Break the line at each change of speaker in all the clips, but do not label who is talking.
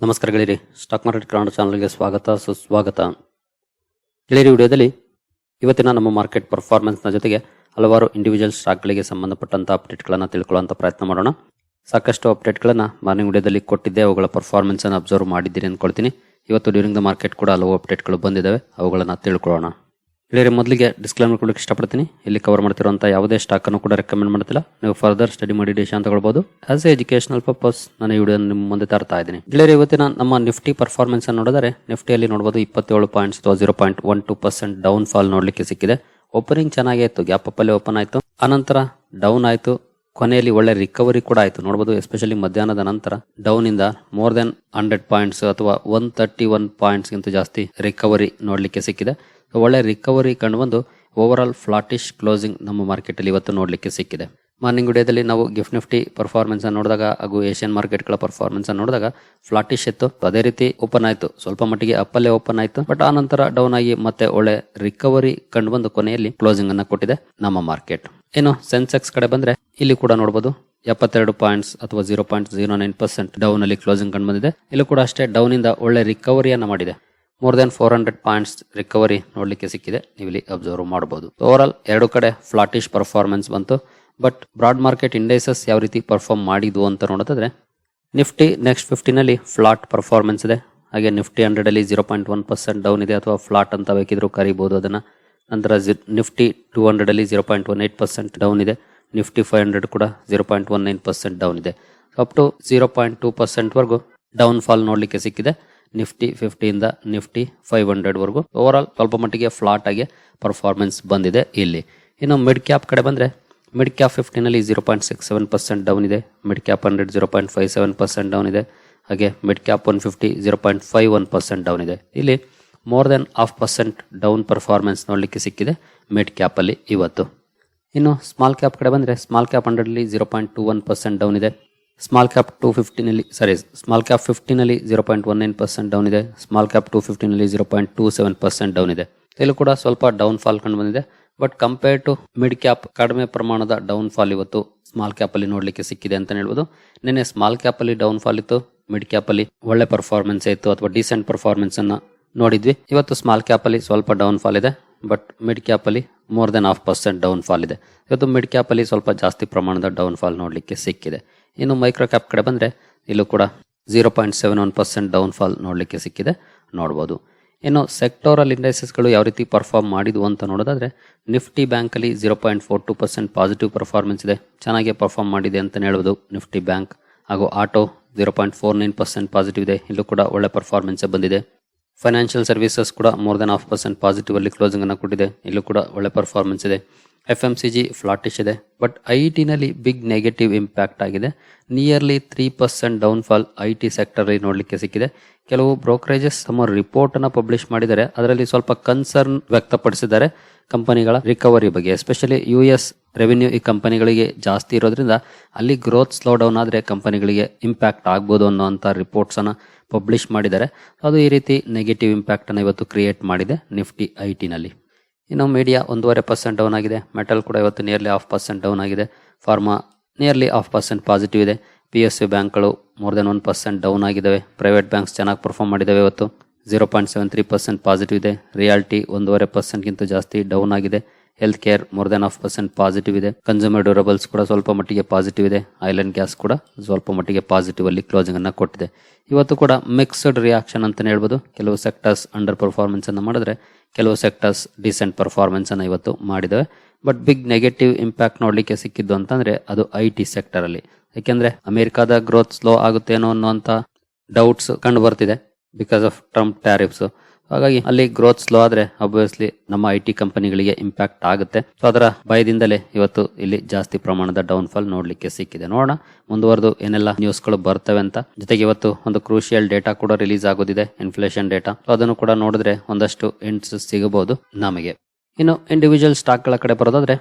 ನಮಸ್ಕಾರ ಗೆಳೆಯರಿ. Stock market Kannada ಚಾನಲ್ಗೆ ಸ್ವಾಗತ, ಸುಸ್ವಾಗತ. ಗೆಳೆಯರಿ ವಿಡಿಯೋದಲ್ಲಿ ಇವತ್ತಿನ ನಮ್ಮ ಮಾರ್ಕೆಟ್ ಪರ್ಫಾರ್ಮೆನ್ಸ್ನ ಜೊತೆಗೆ ಹಲವಾರು ಇಂಡಿವಿಜುವಲ್ ಸ್ಟಾಕ್ಗಳಿಗೆ ಸಂಬಂಧಪಟ್ಟಂಥ ಅಪ್ಡೇಟ್ಗಳನ್ನು ತಿಳ್ಕೊಳ್ಳುವಂಥ ಪ್ರಯತ್ನ ಮಾಡೋಣ. ಸಾಕಷ್ಟು ಅಪ್ಡೇಟ್ಗಳನ್ನು ಮಾರ್ನಿಂಗ್ ವಿಡಿಯೋದಲ್ಲಿ ಕೊಟ್ಟಿದ್ದೆ, ಅವುಗಳ ಪರ್ಫಾರ್ಮೆನ್ಸನ್ನು ಅಬ್ಸರ್ವ್ ಮಾಡಿದ್ದೀರಿ ಅಂದ್ಕೊಳ್ತೀನಿ ಇವತ್ತು ಡ್ಯೂರಿಂಗ್ ದ ಮಾರ್ಕೆಟ್ ಕೂಡ ಹಲವು ಅಪ್ಡೇಟ್ಗಳು ಬಂದಿದ್ದಾವೆ, ಅವುಗಳನ್ನು ತಿಳ್ಕೊಳ್ಳೋಣ. ಗೆಳೆಯರೆ ಮೊದಲಿಗೆ ಡಿಸ್ಕ್ಲೇಮರ್ ಕೊಡೋಕ್ಕೆ ಇಷ್ಟಪಡ್ತೀನಿ. ಇಲ್ಲಿ ಕವರ್ ಮಾಡ್ತಿರುವಂಥ ಯಾವುದೇ ಸ್ಟಾಕ್ ಅನ್ನು ಕೂಡ ರೆಕಮೆಂಡ್ ಮಾಡ್ತಿಲ್ಲ. ನೀವು ಫರ್ದರ್ ಸ್ಟಡಿ ಮಾಡಿ ಡಿಸಿಷನ್ ಹೇಳ್ಬೋದು ಆಸ್ ಎ ಎಜುಕೇಶನಲ್ ಪರ್ಪಸ್ ನಾನು ಈ ವಿಡಿಯೋ ನಿಮ್ಮ ಮುಂದೆ ತರ್ತಾ ಇದ್ದೀನಿ. ಇಲ್ಲಿ ಇವತ್ತಿನ ನಮ್ಮ ನಿಫ್ಟಿ ಪರ್ಫಾರ್ಮೆನ್ಸ್ ಅನ್ನು ನೋಡಿದರೆ ನಿಫ್ಟಿಯಲ್ಲಿ ನೋಡಬಹುದು ಇಪ್ಪತ್ತೇಳು points zero point one two percent down fall ನೋಡಲಿಕ್ಕೆ ಸಿಕ್ಕಿದೆ. ಓಪನಿಂಗ್ ಚೆನ್ನಾಗೇ ಇತ್ತು ಗ್ಯಾಪ್ ಅಪ್ ಓಪನ್ ಆಯಿತು. ಅನಂತರ ಡೌನ್ ಆಯಿತು, ಕೊನೆಯಲ್ಲಿ ಒಳ್ಳೆ ರಿಕವರಿ ಕೂಡ ಆಯಿತು. ನೋಡಬಹುದು ಎಸ್ಪೆಷಲಿ ಮಧ್ಯಾಹ್ನದ ನಂತರ ಡೌನ್ ಇಂದ ಮೋರ್ ದೆನ್ ಹಂಡ್ರೆಡ್ ಪಾಯಿಂಟ್ಸ್ ಅಥವಾ ಒನ್ ತರ್ಟಿ ಒನ್ ಪಾಯಿಂಟ್ಸ್ ಗಿಂತ ಜಾಸ್ತಿ ರಿಕವರಿ ನೋಡಲಿಕ್ಕೆ ಸಿಕ್ಕಿದೆ. ಒಳ್ಳೆ ರಿಕವರಿ ಕಂಡು ಬಂದು ಓವರ್ ಆಲ್ ಫ್ಲಾಟಿಶ್ ಕ್ಲೋಸಿಂಗ್ ನಮ್ಮ ಮಾರ್ಕೆಟ್ ಅಲ್ಲಿ ಇವತ್ತು ನೋಡಲಿಕ್ಕೆ ಸಿಕ್ಕಿದೆ. ಮಾರ್ನಿಂಗ್ ವಿಡಿಯೋದಲ್ಲಿ ನಾವು ಗಿಫ್ಟ್ ನಿಫ್ಟಿ ಪರ್ಫಾರ್ಮೆನ್ಸ್ ನೋಡಿದಾಗ ಹಾಗೂ ಏಷ್ಯನ್ ಮಾರ್ಕೆಟ್ಗಳ ಪರ್ಫಾರ್ಮೆನ್ಸ್ ನೋಡಿದಾಗ ಫ್ಲಾಟಿಶ್ ಇತ್ತು. ಅದೇ ರೀತಿ ಓಪನ್ ಆಯಿತು. ಸ್ವಲ್ಪ ಮಟ್ಟಿಗೆ ಅಪ್ಪಲ್ಲೇ ಓಪನ್ ಆಯಿತು. ಬಟ್ ಆ ನಂತರ ಡೌನ್ ಆಗಿ ಮತ್ತೆ ಒಳ್ಳೆ ರಿಕವರಿ ಕಂಡು ಬಂದು ಕೊನೆಯಲ್ಲಿ ಕ್ಲೋಸಿಂಗ್ ಅನ್ನು ಕೊಟ್ಟಿದೆ ನಮ್ಮ ಮಾರ್ಕೆಟ್ ಏನು ಸೆನ್ಸೆಕ್ಸ್ ಕಡೆ ಬಂದ್ರೆ ಇಲ್ಲಿ ಕೂಡ ನೋಡಬಹುದು ಎಪ್ಪತ್ತೆರಡು ಪಾಯಿಂಟ್ಸ್ ಅಥವಾ zero point zero nine percent down ಅಲ್ಲಿ ಕ್ಲೋಸಿಂಗ್ ಕಂಡು ಬಂದಿದೆ. ಇಲ್ಲೂ ಕೂಡ ಅಷ್ಟೇ ಡೌನ್ ಇಂದ ಒಳ್ಳೆ ರಿಕವರಿಯನ್ನು ಮಾಡಿದೆ. More than four hundred points recovery ನೋಡಲಿಕ್ಕೆ ಸಿಕ್ಕಿದೆ. ನೀವು ಇಲ್ಲಿ ಅಬ್ಸರ್ವ್ ಮಾಡಬಹುದು ಓವರ್ ಆಲ್ ಎರಡು ಕಡೆ ಫ್ಲಾಟಿಶ್ ಪರ್ಫಾರ್ಮೆನ್ಸ್ ಬಂತು. ಬಟ್ ಬ್ರಾಡ್ ಮಾರ್ಕೆಟ್ ಇಂಡೈಸಸ್ ಯಾವ ರೀತಿ ಪರ್ಫಾರ್ಮ್ ಮಾಡಿದ್ವು ಅಂತ ನೋಡೋದಾದ್ರೆ ನಿಫ್ಟಿ ನೆಕ್ಸ್ಟ್ ಫಿಫ್ಟಿನಲ್ಲಿ ಫ್ಲಾಟ್ ಪರ್ಫಾರ್ಮೆನ್ಸ್ ಇದೆ. ಹಾಗೆ Nifty ಹಂಡ್ರೆಡಲ್ಲಿ zero point one percent down ಇದೆ ಅಥವಾ ಫ್ಲಾಟ್ ಅಂತ ಬೇಕಿದ್ರು ಕರಿಬಹುದು ಅದನ್ನು. ನಂತರ Nifty two ಹಂಡ್ರೆಡಲ್ಲಿ zero point one eight percent down ಇದೆ. ನಿಫ್ಟಿ ಫೈವ್ ಹಂಡ್ರೆಡ್ ಕೂಡ zero point one nine percent down ಇದೆ. Up to zero point two ಪರ್ಸೆಂಟ್ವರೆಗೂ down fall ನೋಡ್ಲಿಕ್ಕೆ ಸಿಕ್ಕಿದೆ. ನಿಫ್ಟಿ ಫಿಫ್ಟಿಯಿಂದ ನಿಫ್ಟಿ ಫೈವ್ ಹಂಡ್ರೆಡ್ ವರೆಗೂ. ಓವರ್ ಆಲ್ ಸ್ವಲ್ಪ ಮಟ್ಟಿಗೆ ಫ್ಲಾಟ್ ಆಗಿ ಪರ್ಫಾರ್ಮೆನ್ಸ್ ಬಂದಿದೆ ಇಲ್ಲಿ. ಇನ್ನು ಮಿಡ್ ಕ್ಯಾಪ್ ಕಡೆ ಬಂದರೆ mid cap ಫಿಫ್ಟಿನಲ್ಲಿ zero point six seven percent down ಇದೆ. Mid cap hundred zero point five seven percent down ಇದೆ. ಹಾಗೆ mid cap one fifty zero point five one percent down ಇದೆ. ಇಲ್ಲಿ more than half percent down performance ನೋಡಲಿಕ್ಕೆ ಸಿಕ್ಕಿದೆ mid ಕ್ಯಾಪಲ್ಲಿ ಇವತ್ತು. ಇನ್ನು small cap ಕಡೆ ಬಂದರೆ small cap ಹಂಡ್ರೆಡ್ಲಿ zero point two one percent down ಇದೆ. ಸ್ಮಾಲ್ ಕ್ಯಾಪ್ ಟು ಫಿಫ್ಟಿನಲ್ಲಿ sorry small cap ಫಿಫ್ಟಿನಲ್ಲಿ zero point one nine percent down ಇದೆ. Small cap two ಫಿಫ್ಟಿನಲ್ಲಿ zero point two seven percent down ಇದೆ. ಇಲ್ಲೂ ಕೂಡ ಸ್ವಲ್ಪ down fall ಕಂಡು ಬಂದಿದೆ. But compare to mid cap ಕಡಿಮೆ ಪ್ರಮಾಣದ ಡೌನ್ ಫಾಲ್ ಇವತ್ತು ಸ್ಮಾಲ್ ಕ್ಯಾಪ್ ಅಲ್ಲಿ ನೋಡ್ಲಿಕ್ಕೆ ಸಿಕ್ಕಿದೆ ಅಂತ ಹೇಳ್ಬೋದು. ನಿನ್ನೆ ಸ್ಮಾಲ್ ಕ್ಯಾಪ್ ಅಲ್ಲಿ ಡೌನ್ ಫಾಲ್ ಇತ್ತು. ಮಿಡ್ ಕ್ಯಾಪ್ ಅಲ್ಲಿ ಒಳ್ಳೆ ಪರ್ಫಾರ್ಮೆನ್ಸ್ ಇತ್ತು ಅಥವಾ ಡಿಸೆಂಟ್ ಪರ್ಫಾರ್ಮೆನ್ಸ್ ಅನ್ನ ನೋಡಿದ್ವಿ. ಇವತ್ತು ಸ್ಮಾಲ್ ಕ್ಯಾಪ್ ಅಲ್ಲಿ ಸ್ವಲ್ಪ ಡೌನ್ ಫಾಲ್ ಇದೆ. ಬಟ್ ಮಿಡ್ ಕ್ಯಾಪ್ ಅಲ್ಲಿ more than half percent down fall ಇದೆ. ಇವತ್ತು ಮಿಡ್ ಕ್ಯಾಪ್ ಅಲ್ಲಿ ಸ್ವಲ್ಪ ಜಾಸ್ತಿ ಪ್ರಮಾಣದ ಡೌನ್ ಫಾಲ್ ನೋಡಲಿಕ್ಕೆ ಸಿಕ್ಕಿದೆ. ಇನ್ನು ಮೈಕ್ರೋ ಕ್ಯಾಪ್ ಕಡೆ ಬಂದರೆ ಇಲ್ಲೂ ಕೂಡ zero point seven one percent down fall ನೋಡ್ಲಿಕ್ಕೆ ಸಿಕ್ಕಿದೆ. ನೋಡ್ಬೋದು. ಇನ್ನು ಸೆಕ್ಟೋರಲ್ ಇಂಡೈಸಸ್ಗಳು ಯಾವ ರೀತಿ ಪರ್ಫಾರ್ಮ್ ಮಾಡಿದ್ವು ಅಂತ ನೋಡೋದಾದರೆ ನಿಫ್ಟಿ ಬ್ಯಾಂಕಲ್ಲಿ zero point four two percent positive performance ಇದೆ. ಚೆನ್ನಾಗಿ ಪರ್ಫಾರ್ಮ್ ಮಾಡಿದೆ ಅಂತಲೇ ಹೇಳ್ಬೋದು ನಿಫ್ಟಿ ಬ್ಯಾಂಕ್ ಹಾಗೂ auto zero point four nine percent positive ಇದೆ. ಇಲ್ಲೂ ಕೂಡ ಒಳ್ಳೆ ಪರ್ಫಾರ್ಮೆನ್ಸ್ ಬಂದಿದೆ. ಫೈನಾನ್ಷಿಯಲ್ ಸರ್ವಿಸಸ್ ಕೂಡ more than half percent positive ಅಲ್ಲಿ ಕ್ಲೋಸಿಂಗ್ ಕೊಟ್ಟಿದೆ. ಇಲ್ಲೂ ಕೂಡ ಒಳ್ಳೆ ಪರ್ಫಾರ್ಮೆನ್ಸ್ ಇದೆ. F M C G flattish ಇದೆ. ಬಟ್ ಐ ಟಿನಲ್ಲಿ ಬಿಗ್ ನೆಗೆಟಿವ್ ಇಂಪ್ಯಾಕ್ಟ್ ಆಗಿದೆ. Nearly three percent down fall I T ಸೆಕ್ಟರಲ್ಲಿ ನೋಡಲಿಕ್ಕೆ ಸಿಕ್ಕಿದೆ. ಕೆಲವು ಬ್ರೋಕರೇಜಸ್ ತಮ್ಮ ರಿಪೋರ್ಟ್ ಅನ್ನ ಪಬ್ಲಿಷ್ ಮಾಡಿದ್ದಾರೆ. ಅದರಲ್ಲಿ ಸ್ವಲ್ಪ ಕನ್ಸರ್ನ್ ವ್ಯಕ್ತಪಡಿಸಿದ್ದಾರೆ ಕಂಪನಿಗಳ ರಿಕವರಿ ಬಗ್ಗೆ. ಎಸ್ಪೆಷಲಿ ಯು ಎಸ್ ರೆವಿನ್ಯೂ ಈ ಕಂಪನಿಗಳಿಗೆ ಜಾಸ್ತಿ ಇರೋದ್ರಿಂದ ಅಲ್ಲಿ ಗ್ರೋತ್ ಸ್ಲೋ ಡೌನ್ ಆದರೆ ಕಂಪನಿಗಳಿಗೆ ಇಂಪ್ಯಾಕ್ಟ್ ಆಗ್ಬೋದು ಅನ್ನೋಂಥ ರಿಪೋರ್ಟ್ಸ್ ಅನ್ನ ಪಬ್ಲಿಷ್ ಮಾಡಿದ್ದಾರೆ. ಅದು ಈ ರೀತಿ ನೆಗೆಟಿವ್ ಇಂಪ್ಯಾಕ್ಟ್ ಅನ್ನು ಇವತ್ತು ಕ್ರಿಯೇಟ್ ಮಾಡಿದೆ ನಿಫ್ಟಿ ಐ ಟಿನಲ್ಲಿ ಇನ್ನು ಮೀಡಿಯಾ ಒಂದೂವರೆ ಪರ್ಸೆಂಟ್ ಡೌನ್ ಆಗಿದೆ. ಮೆಟಲ್ ಕೂಡ ಇವತ್ತು ನಿಯರ್ಲಿ ಹಾಫ್ ಪರ್ಸೆಂಟ್ ಡೌನ್ ಆಗಿದೆ. Pharma nearly half percent positive ಇದೆ. ಪಿ ಎಸ್ ಯು ಬ್ಯಾಂಕ್ಗಳು more than one percent down ಆಗಿದ್ದಾವೆ. ಪ್ರೈವೇಟ್ ಬ್ಯಾಂಕ್ಸ್ ಚೆನ್ನಾಗಿ ಪರ್ಫಾರ್ಮ್ ಮಾಡಿದ್ದಾವೆ ಇವತ್ತು. Zero point seven three percent positive ಇದೆ. ರಿಯಾಲ್ಟಿ ಒಂದೂವರೆ ಪರ್ಸೆಂಟ್ಗಿಂತ ಜಾಸ್ತಿ ಡೌನ್ ಆಗಿದೆ. Health care more than half percent positive ಇದೆ. ಕನ್ಸ್ಯೂಮರ್ ಡ್ಯೂರಬಲ್ಸ್ ಕೂಡ ಸ್ವಲ್ಪ ಮಟ್ಟಿಗೆ ಪಾಸಿಟಿವ್ ಇದೆ. ಐಲ್ಯಾಂಡ್ ಗ್ಯಾಸ್ ಕೂಡ ಸ್ವಲ್ಪ ಮಟ್ಟಿಗೆ ಪಾಸಿಟಿವ್ ಅಲ್ಲಿ ಕ್ಲೋಸಿಂಗ್ ಅನ್ನ ಕೊಟ್ಟಿದೆ. ಇವತ್ತು ಕೂಡ ಮಿಕ್ಸ್ಡ್ ರಿಯಾಕ್ಷನ್ ಅಂತ ಹೇಳ್ಬೋದು. ಕೆಲವು ಸೆಕ್ಟರ್ಸ್ ಅಂಡರ್ ಪರ್ಫಾರ್ಮೆನ್ಸ್ ಅನ್ನು ಮಾಡಿದ್ರೆ, ಕೆಲವು ಸೆಕ್ಟರ್ಸ್ ಡಿಸೆಂಟ್ ಪರ್ಫಾರ್ಮೆನ್ಸ್ ಅನ್ನು ಇವತ್ತು ಮಾಡಿದವೆ. ಬಟ್ ಬಿಗ್ ನೆಗೆಟಿವ್ ಇಂಪ್ಯಾಕ್ಟ್ ನೋಡ್ಲಿಕ್ಕೆ ಸಿಕ್ಕಿದ್ದು ಅಂತಂದ್ರೆ ಅದು ಐ ಟಿ ಸೆಕ್ಟರ್ ಅಲ್ಲಿ. ಯಾಕೆಂದ್ರೆ ಅಮೆರಿಕಾದ ಗ್ರೋತ್ ಸ್ಲೋ ಆಗುತ್ತೇನೋ ಅನ್ನುವಂತ ಡೌಟ್ಸ್ ಕಂಡು ಬರ್ತಿದೆ ಬಿಕಾಸ್ ಆಫ್ ಟ್ರಂಪ್ ಟ್ಯಾರಿಫ್ಸ್ ಹಾಗಾಗಿ ಅಲ್ಲಿ ಗ್ರೋತ್ ಸ್ಲೋ ಆದ್ರೆ ಅಬ್ವಿಯಸ್ಲಿ ನಮ್ಮ ಐ ಟಿ ಕಂಪನಿಗಳಿಗೆ ಇಂಪ್ಯಾಕ್ಟ್ ಆಗುತ್ತೆ. ಸೊ ಅದರ ಭಯದಿಂದಲೇ ಇವತ್ತು ಇಲ್ಲಿ ಜಾಸ್ತಿ ಪ್ರಮಾಣದ ಡೌನ್ ಫಾಲ್ ನೋಡ್ಲಿಕ್ಕೆ ಸಿಕ್ಕಿದೆ. ನೋಡೋಣ ಮುಂದುವರೆದು ಏನೆಲ್ಲ ನ್ಯೂಸ್ಗಳು ಬರ್ತವೆ ಅಂತ. ಜೊತೆಗೆ ಇವತ್ತು ಒಂದು ಕ್ರೂಷಿಯಲ್ ಡೇಟಾ ಕೂಡ ರಿಲೀಸ್ ಆಗೋದಿದೆ ಇನ್ಫ್ಲೇಷನ್ ಡೇಟಾ ಸೊ ಅದನ್ನು ಕೂಡ ನೋಡಿದ್ರೆ ಒಂದಷ್ಟು ಎಂಟ್ಸ್ ಸಿಗಬಹುದು ನಮಗೆ. ಇನ್ನು ಇಂಡಿವಿಜುವಲ್ ಸ್ಟಾಕ್ಗಳ ಕಡೆ ಬರೋದಾದ್ರೆ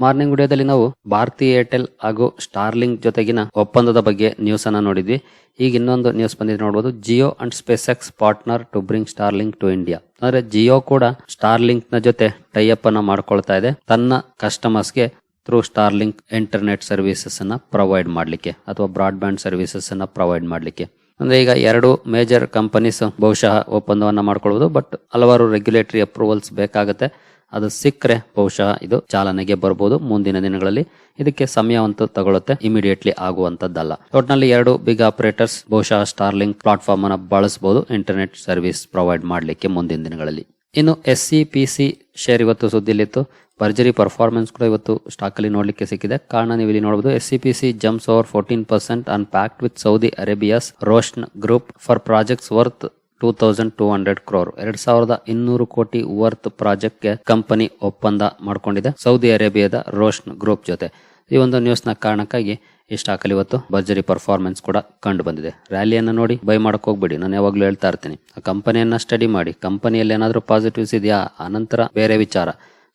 ಮಾರ್ನಿಂಗ್ ವಿಡಿಯೋದಲ್ಲಿ ನಾವು ಭಾರತಿ ಏರ್ಟೆಲ್ ಹಾಗೂ ಸ್ಟಾರ್ಲಿಂಕ್ ಜೊತೆಗಿನ ಒಪ್ಪಂದದ ಬಗ್ಗೆ ನ್ಯೂಸ್ ಅನ್ನ ನೋಡಿದ್ವಿ. ಈಗ ಇನ್ನೊಂದು ನ್ಯೂಸ್ ಬಂದಿದೆ ನೋಡಬಹುದು Jio and SpaceX partner to bring Starlink to India ಅಂದ್ರೆ ಜಿಯೋ ಕೂಡ ಸ್ಟಾರ್ಲಿಂಕ್ನ ಜೊತೆ ಟೈಅಪ್ ಅನ್ನ ಮಾಡ್ಕೊಳ್ತಾ ಇದೆ. ತನ್ನ ಕಸ್ಟಮರ್ಸ್ಗೆ ಥ್ರೂ ಸ್ಟಾರ್ಲಿಂಕ್ ಇಂಟರ್ನೆಟ್ ಸರ್ವಿಸಸ್ ಅನ್ನ ಪ್ರೊವೈಡ್ ಮಾಡಲಿಕ್ಕೆ ಅಥವಾ ಬ್ರಾಡ್ಬ್ಯಾಂಡ್ ಸರ್ವಿಸಸ್ ಅನ್ನ ಪ್ರೊವೈಡ್ ಮಾಡಲಿಕ್ಕೆ. ಅಂದ್ರೆ ಈಗ ಎರಡು ಮೇಜರ್ ಕಂಪನೀಸ್ ಬಹುಶಃ ಒಪ್ಪಂದವನ್ನ ಮಾಡ್ಕೊಳ್ಬಹುದು ಬಟ್ ಹಲವಾರು ರೆಗ್ಯುಲೇಟರಿ ಅಪ್ರೂವಲ್ಸ್ ಬೇಕಾಗುತ್ತೆ. ಅದು ಸಿಕ್ಕರೆ ಬಹುಶಃ ಇದು ಚಾಲನೆಗೆ ಬರ್ಬೋದು ಮುಂದಿನ ದಿನಗಳಲ್ಲಿ. ಇದಕ್ಕೆ ಸಮಯವಂತೂ ತಗೊಳುತ್ತೆ ಇಮಿಡಿಯೇಟ್ಲಿ ಆಗುವಂತದ್ದಲ್ಲ ಒಟ್ನಲ್ಲಿ ಎರಡು ಬಿಗ್ ಆಪರೇಟರ್ಸ್ ಬಹುಶಃ ಸ್ಟಾರ್ಲಿಂಗ್ ಪ್ಲಾಟ್ಫಾರ್ಮ್ ಅನ್ನು ಬಳಸಬಹುದು ಇಂಟರ್ನೆಟ್ ಸರ್ವಿಸ್ ಪ್ರೊವೈಡ್ ಮಾಡಲಿಕ್ಕೆ ಮುಂದಿನ ದಿನಗಳಲ್ಲಿ. ಇನ್ನು S C P C share ಇವತ್ತು ಸುದ್ದಿಲಿತ್ತು. ಭರ್ಜರಿ ಪರ್ಫಾರ್ಮೆನ್ಸ್ ಕೂಡ ಇವತ್ತು ಸ್ಟಾಕ್ ಅಲ್ಲಿ ನೋಡಲಿಕ್ಕೆ ಸಿಕ್ಕಿದೆ. ಕಾರಣ ನೀವು ಇಲ್ಲಿ ನೋಡಬಹುದು S C P C jumps over fourteen percent on pact with Saudi Arabia's Roshn group for projects worth two thousand two hundred crore ಎರಡ್ ಸಾವಿರದ ಇನ್ನೂರು ಕೋಟಿ ವರ್ತ್ ಪ್ರಾಜೆಕ್ಟ್ಗೆ ಕಂಪನಿ ಒಪ್ಪಂದ ಮಾಡಿಕೊಂಡಿದೆ. ಸೌದಿ ಅರೇಬಿಯಾದ ರೋಷನ್ ಗ್ರೂಪ್ ಜೊತೆ. ಈ ಒಂದು ನ್ಯೂಸ್ನ ಕಾರಣಕ್ಕಾಗಿ ಅಲ್ಲಿ ಇವತ್ತು ಭರ್ಜರಿ ಪರ್ಫಾರ್ಮೆನ್ಸ್ ಕೂಡ ಕಂಡು ಬಂದಿದೆ. ರ್ಯಾಲಿಯನ್ನು ನೋಡಿ ಬೈ ಮಾಡಕ್ ಹೋಗ್ಬೇಡಿ. ನಾನು ಯಾವಾಗ್ಲೂ ಹೇಳ್ತಾ ಇರ್ತೀನಿ. ಆ ಕಂಪನಿಯನ್ನ ಸ್ಟಡಿ ಮಾಡಿ ಕಂಪನಿಯಲ್ಲಿ ಏನಾದರೂ ಪಾಸಿಟಿವ್ಸ್ ಇದೆಯಾ? ಅನಂತರ ಬೇರೆ ವಿಚಾರ.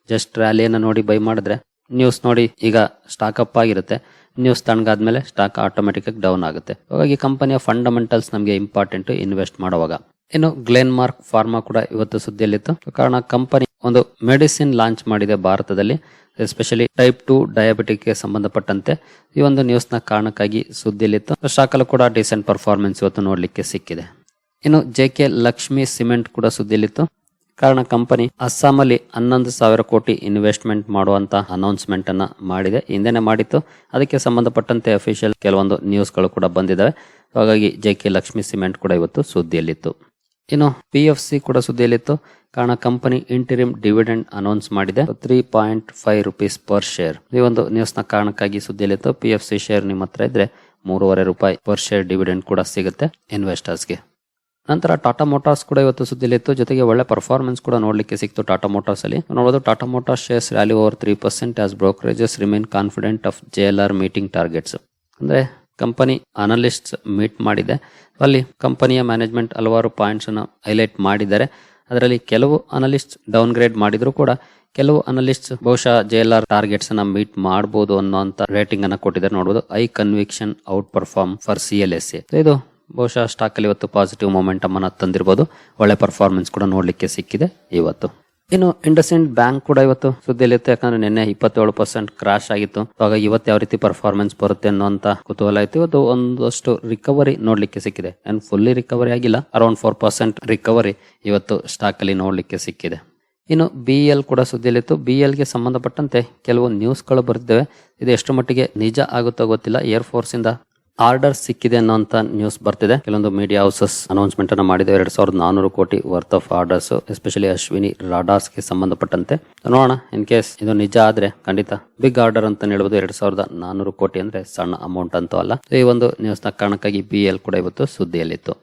ಜಸ್ಟ್ ರ್ಯಾಲಿಯನ್ನು ನೋಡಿ ಬೈ ಮಾಡಿದ್ರೆ ನ್ಯೂಸ್ ನೋಡಿ ಈಗ ಸ್ಟಾಕ್ ಅಪ್ ಆಗಿರುತ್ತೆ. ನ್ಯೂಸ್ ತಣ್ಣಗಾದ್ಮೇಲೆ ಸ್ಟಾಕ್ ಆಟೋಮೆಟಿಕ್ ಡೌನ್ ಆಗುತ್ತೆ. ಹಾಗಾಗಿ ಕಂಪನಿಯ ಫಂಡಮೆಂಟಲ್ಸ್ ನಮಗೆ ಇಂಪಾರ್ಟೆಂಟ್ ಇನ್ವೆಸ್ಟ್ ಮಾಡುವಾಗ. ಇನ್ನು ಗ್ಲೆನ್ ಮಾರ್ಕ್ ಫಾರ್ಮಾ ಕೂಡ ಇವತ್ತು ಸುದ್ದಿಯಲ್ಲಿತ್ತು. ಕಾರಣ ಕಂಪನಿ ಒಂದು ಮೆಡಿಸಿನ್ ಲಾಂಚ್ ಮಾಡಿದೆ ಭಾರತದಲ್ಲಿ. ಎಸ್ಪೆಷಲಿ ಟೈಪ್ ಟು ಡಯಾಬಿಟಿಕ್ಗೆ ಸಂಬಂಧಪಟ್ಟಂತೆ ಈ ಒಂದು ನ್ಯೂಸ್ನ ಕಾರಣಕ್ಕಾಗಿ ಸುದ್ದಿಯಲ್ಲಿತ್ತು. ಸ್ಟಾಕಲ್ಲೂ ಕೂಡ ಡಿಸೆಂಟ್ ಪರ್ಫಾರ್ಮೆನ್ಸ್ ಇವತ್ತು ನೋಡ್ಲಿಕ್ಕೆ ಸಿಕ್ಕಿದೆ. ಇನ್ನು ಜೆ ಕೆ ಲಕ್ಷ್ಮಿ ಸಿಮೆಂಟ್ ಕೂಡ ಸುದ್ದಿಯಲ್ಲಿತ್ತು. ಕಾರಣ ಕಂಪನಿ ಅಸ್ಸಾಮಲ್ಲಿ ಹನ್ನೊಂದು ಸಾವಿರ ಕೋಟಿ ಇನ್ವೆಸ್ಟ್ಮೆಂಟ್ ಮಾಡುವಂತ ಅನೌನ್ಸ್ಮೆಂಟ್ ಅನ್ನ ಮಾಡಿದೆ. ಹಿಂದೆನೆ ಮಾಡಿತ್ತು. ಅದಕ್ಕೆ ಸಂಬಂಧಪಟ್ಟಂತೆ ಅಫಿಷಿಯಲ್ ಕೆಲವೊಂದು ನ್ಯೂಸ್ಗಳು ಕೂಡ ಬಂದಿದ್ದಾವೆ ಹಾಗಾಗಿ ಜೆ ಕೆ ಲಕ್ಷ್ಮಿ ಸಿಮೆಂಟ್ ಕೂಡ ಇವತ್ತು ಸುದ್ದಿಯಲ್ಲಿತ್ತು. ಇನ್ನು ಪಿ ಎಫ್ ಸಿ ಕೂಡ ಸುದ್ದಿಯಲ್ಲಿತ್ತು. ಕಾರಣ ಕಂಪನಿ ಇಂಟರಿಮ್ ಡಿವಿಡೆಂಡ್ ಅನೌನ್ಸ್ ಮಾಡಿದೆ. Three point five rupees per share ಈ ಒಂದು ನ್ಯೂಸ್ನ ಕಾರಣಕ್ಕಾಗಿ ಸುದ್ದಿಯಲ್ಲಿತ್ತು. ಪಿ ಎಫ್ ಸಿ ಶೇರ್ ನಿಮ್ಮ ಹತ್ರ ಇದ್ರೆ ಮೂರುವರೆ ರೂಪಾಯಿ ಪರ್ ಶೇರ್ ಡಿವಿಡೆಂಡ್ ಕೂಡ ಸಿಗುತ್ತೆ ಇನ್ವೆಸ್ಟರ್ಸ್ಗೆ ನಂತರ ಟಾಟಾ ಮೋಟಾರ್ಸ್ ಕೂಡ ಇವತ್ತು ಸುದ್ದಿಯಲ್ಲಿತ್ತು. ಜೊತೆಗೆ ಒಳ್ಳೆ ಪರ್ಫಾರ್ಮೆನ್ಸ್ ಕೂಡ ನೋಡಲಿಕ್ಕೆ ಸಿಕ್ತು ಟಾಟಾ ಮೋಟಾರ್ಸ್ ಅಲ್ಲಿ. ನೋಡೋದು Tata Motors shares rally over three percent as brokerages remain confident of J L R meeting targets ಅಂದ್ರೆ ಕಂಪನಿ ಅನಲಿಸ್ಟ್ ಮೀಟ್ ಮಾಡಿದೆ. ಅಲ್ಲಿ ಕಂಪನಿಯ ಮ್ಯಾನೇಜ್ಮೆಂಟ್ ಹಲವಾರು ಪಾಯಿಂಟ್ಸ್ ಅನ್ನು ಹೈಲೈಟ್ ಮಾಡಿದ್ದಾರೆ. ಅದರಲ್ಲಿ ಕೆಲವು ಅನಲಿಸ್ಟ್ ಡೌನ್ ಗ್ರೇಡ್ ಮಾಡಿದ್ರು ಕೂಡ ಕೆಲವು ಅನಲಿಸ್ಟ್ ಬಹುಶಃ ಜೆ ಎಲ್ ಆರ್ ಟಾರ್ಗೆಟ್ಸ್ ಅನ್ನ ಮೀಟ್ ಮಾಡಬಹುದು ಅನ್ನೋಂತ ರೇಟಿಂಗ್ ಅನ್ನ ಕೊಟ್ಟಿದ್ದಾರೆ ನೋಡಬಹುದು I conviction outperform for C L S ಇದು ಬಹುಶಃ ಸ್ಟಾಕ್ ಅಲ್ಲಿ ಇವತ್ತು ಪಾಸಿಟಿವ್ ಮೊಮೆಂಟಮ್ ಅನ್ನ ತಂದಿರಬಹುದು ಒಳ್ಳೆ ಪರ್ಫಾರ್ಮೆನ್ಸ್ ಕೂಡ ನೋಡಲಿಕ್ಕೆ ಸಿಕ್ಕಿದೆ ಇವತ್ತು. ಇನ್ನು ಇಂಡಸ್ ಇಂಡ್ ಬ್ಯಾಂಕ್ ಕೂಡ ಇವತ್ತು ಸುದ್ದಿಯಲ್ಲಿತ್ತು. ಯಾಕಂದ್ರೆ ನಿನ್ನೆ ಇಪ್ಪತ್ತೇಳು ಪರ್ಸೆಂಟ್ ಕ್ರಾಶ್ ಆಗಿತ್ತು. ಆಗ ಇವತ್ತು ಯಾವ ರೀತಿ ಪರ್ಫಾರ್ಮೆನ್ಸ್ ಬರುತ್ತೆ ಅನ್ನೋಂತ ಕುತೂಹಲ ಇತ್ತು. ಇವತ್ತು ಒಂದಷ್ಟು ರಿಕವರಿ ನೋಡ್ಲಿಕ್ಕೆ ಸಿಕ್ಕಿದೆ. ಅಂಡ್ ಫುಲ್ಲಿ ರಿಕವರಿ ಆಗಿಲ್ಲ. ಅರೌಂಡ್ ಫೋರ್ ಪರ್ಸೆಂಟ್ ರಿಕವರಿ ಇವತ್ತು ಸ್ಟಾಕ್ ಅಲ್ಲಿ ನೋಡ್ಲಿಕ್ಕೆ ಸಿಕ್ಕಿದೆ. ಇನ್ನು ಬಿ ಎಲ್ ಕೂಡ ಸುದ್ದಿಯಲ್ಲಿತ್ತು. ಬಿ ಗೆ ಸಂಬಂಧಪಟ್ಟಂತೆ ಕೆಲವು ನ್ಯೂಸ್ಗಳು ಬರ್ತಿದ್ದಾವೆ ಇದು ಎಷ್ಟು ಮಟ್ಟಿಗೆ ನಿಜ ಆಗುತ್ತೋ ಗೊತ್ತಿಲ್ಲ. ಏರ್ ಫೋರ್ಸ್ ಇಂದ ಆರ್ಡರ್ ಸಿಕ್ಕಿದೆ ಅನ್ನೋಂತ ನ್ಯೂಸ್ ಬರ್ತಿದೆ. ಕೆಲವೊಂದು ಮೀಡಿಯಾ ಹೌಸಸ್ ಅನೌನ್ಸ್ಮೆಂಟ್ ಅನ್ನ ಮಾಡಿದೆ. ಎರಡ್ ಸಾವಿರದ ನಾನೂರು ಕೋಟಿ worth of orders especially Ashwini ರಾಡಾರ್ಸ್ಗೆ ಸಂಬಂಧಪಟ್ಟಂತೆ. ನೋಡೋಣ ಇನ್ ಕೇಸ್ ಇದು ನಿಜ ಆದ್ರೆ ಖಂಡಿತ ಬಿಗ್ ಆರ್ಡರ್ ಅಂತ ಹೇಳ್ಬೋದು. ಎರಡ್ ಸಾವಿರದ ನಾನೂರು ಕೋಟಿ ಅಂದ್ರೆ ಸಣ್ಣ ಅಮೌಂಟ್ ಅಂತೂ ಅಲ್ಲ. ಈ ಒಂದು ನ್ಯೂಸ್ನ ಕಾರಣಕ್ಕಾಗಿ ಬಿ ಎಲ್ ಕೂಡ ಇವತ್ತು ಸುದ್ದಿಯಲ್ಲಿತ್ತು.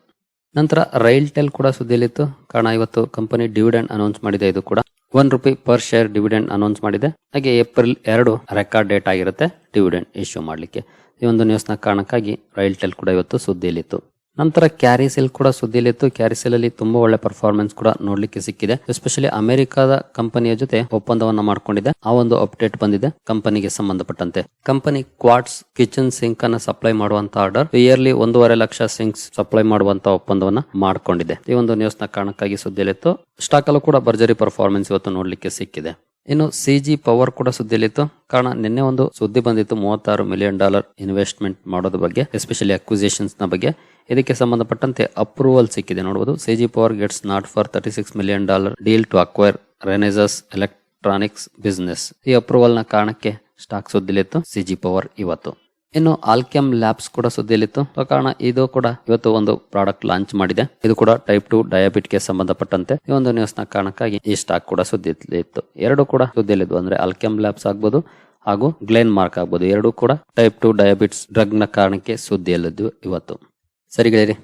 ನಂತರ ರೈಲ್ ಟೆಲ್ ಕೂಡ ಸುದ್ದಿಯಲ್ಲಿತ್ತು. ಕಾರಣ, ಇವತ್ತು ಕಂಪನಿ ಡಿವಿಡೆಂಡ್ ಅನೌನ್ಸ್ ಮಾಡಿದೆ. ಇದು ಕೂಡ one rupee per share dividend announce ಮಾಡಿದೆ. ಹಾಗೆ ಏಪ್ರಿಲ್ ಎರಡು ರೆಕಾರ್ಡ್ ಡೇಟ್ ಆಗಿರುತ್ತೆ ಡಿವಿಡೆಂಡ್ ಇಶ್ಯೂ ಮಾಡಲಿಕ್ಕೆ. ಈ ಒಂದು ನ್ಯೂಸ್ನ ಕಾರಣಕ್ಕಾಗಿ ರೈಲ್ ಟೆಲ್ ಕೂಡ ಇವತ್ತು ಸುದ್ದಿಯಲ್ಲಿತ್ತು. ನಂತರ ಕ್ಯಾರಿ ಕ್ಯಾರಿಸೆಲ್ ಕೂಡ ಸುದ್ದಿಯಲ್ಲಿತ್ತು. ಕ್ಯಾರಿಸೆಲ್ ಅಲ್ಲಿ ತುಂಬಾ ಒಳ್ಳೆ ಪರ್ಫಾರ್ಮೆನ್ಸ್ ಕೂಡ ನೋಡ್ಲಿಕ್ಕೆ ಸಿಕ್ಕಿದೆ. ಎಸ್ಪೆಷಲಿ ಅಮೆರಿಕದ ಕಂಪನಿಯ ಜೊತೆ ಒಪ್ಪಂದವನ್ನ ಮಾಡ್ಕೊಂಡಿದೆ. ಆ ಒಂದು ಅಪ್ಡೇಟ್ ಬಂದಿದೆ ಕಂಪನಿಗೆ ಸಂಬಂಧಪಟ್ಟಂತೆ. ಕಂಪನಿ ಕ್ವಾಡ್ಸ್ ಕಿಚನ್ ಸಿಂಕ್ ಅನ್ನ ಸಪ್ಲೈ ಮಾಡುವಂತ ಆರ್ಡರ್ ಇಯರ್ಲಿ ಒಂದೂವರೆ ಲಕ್ಷ ಸಿಂಕ್ಸ್ ಸಪ್ಲೈ ಮಾಡುವಂತ ಒಪ್ಪಂದವನ್ನ ಮಾಡ್ಕೊಂಡಿದೆ. ಈ ಒಂದು ನ್ಯೂಸ್ನ ಕಾರಣಕ್ಕಾಗಿ ಸುದ್ದಿಯಲ್ಲಿತ್ತು. ಸ್ಟಾಕ್ ಅಲ್ಲೂ ಕೂಡ ಭರ್ಜರಿ ಪರ್ಫಾರ್ಮೆನ್ಸ್ ಇವತ್ತು ನೋಡ್ಲಿಕ್ಕೆ ಸಿಕ್ಕಿದೆ. ಇನ್ನು ಸಿಜಿ ಪವರ್ ಕೂಡ ಸುದ್ದಿಯಲ್ಲಿತ್ತು. ಕಾರಣ, ನಿನ್ನೆ ಒಂದು ಸುದ್ದಿ ಬಂದಿತ್ತು, ಮೂವತ್ತಾರು ಮಿಲಿಯನ್ ಡಾಲರ್ ಇನ್ವೆಸ್ಟ್ಮೆಂಟ್ ಮಾಡೋದ್ರ ಬಗ್ಗೆ ಎಸ್ಪೆಷಲಿ ಅಕ್ವಿಸೇಷನ್ಸ್ನ ಬಗ್ಗೆ. ಇದಕ್ಕೆ ಸಂಬಂಧಪಟ್ಟಂತೆ ಅಪ್ರೂವಲ್ ಸಿಕ್ಕಿದೆ. ನೋಡಬಹುದು CG power gets nod for thirty six million dollar deal to acquire Renesas electronics business ಈ ಅಪ್ರೂವಲ್ನ ಕಾರಣಕ್ಕೆ ಸ್ಟಾಕ್ ಸುದ್ದಿಲಿತ್ತು ಸಿಜಿ ಪವರ್ ಇವತ್ತು. ಇನ್ನು ಆಲ್ಕೆಮ್ ಲ್ಯಾಬ್ಸ್ ಕೂಡ ಸುದ್ದಿಯಲ್ಲಿತ್ತು. ಕಾರಣ ಇದು ಕೂಡ ಇವತ್ತು ಒಂದು ಪ್ರಾಡಕ್ಟ್ ಲಾಂಚ್ ಮಾಡಿದೆ. ಇದು ಕೂಡ ಟೈಪ್ ಟು ಡಯಾಬಿಟ್ಗೆ ಸಂಬಂಧಪಟ್ಟಂತೆ ಈ ಒಂದು ನ್ಯೂಸ್ನ ಕಾರಣಕ್ಕಾಗಿ ಈ ಸ್ಟಾಕ್ ಕೂಡ ಸುದ್ದಿಯಲ್ಲಿತ್ತು. ಎರಡು ಕೂಡ ಸುದ್ದಿಯಲ್ಲಿದ್ದು ಅಂದ್ರೆ ಆಲ್ಕೆಮ್ ಲ್ಯಾಬ್ಸ್ ಆಗ್ಬೋದು ಹಾಗೂ ಗ್ಲೇನ್ ಮಾರ್ಕ್ ಆಗ್ಬೋದು. ಎರಡು ಕೂಡ ಟೈಪ್ ಟು ಡಯಾಬಿಟ್ಸ್ ಡ್ರಗ್ನ ಕಾರಣಕ್ಕೆ ಸುದ್ದಿಯಲ್ಲಿದ್ದು ಇವತ್ತು. ಸರಿ ಗೆಳೆಯರಿ,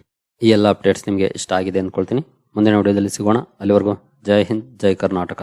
ಈ ಎಲ್ಲ ಅಪ್ಡೇಟ್ಸ್ ನಿಮಗೆ ಇಷ್ಟ ಆಗಿದೆ ಅಂದ್ಕೊಳ್ತೀನಿ ಮುಂದಿನ ವಿಡಿಯೋದಲ್ಲಿ ಸಿಗೋಣ. ಅಲ್ಲಿವರೆಗೂ ಜೈ ಹಿಂದ್, ಜೈ ಕರ್ನಾಟಕ.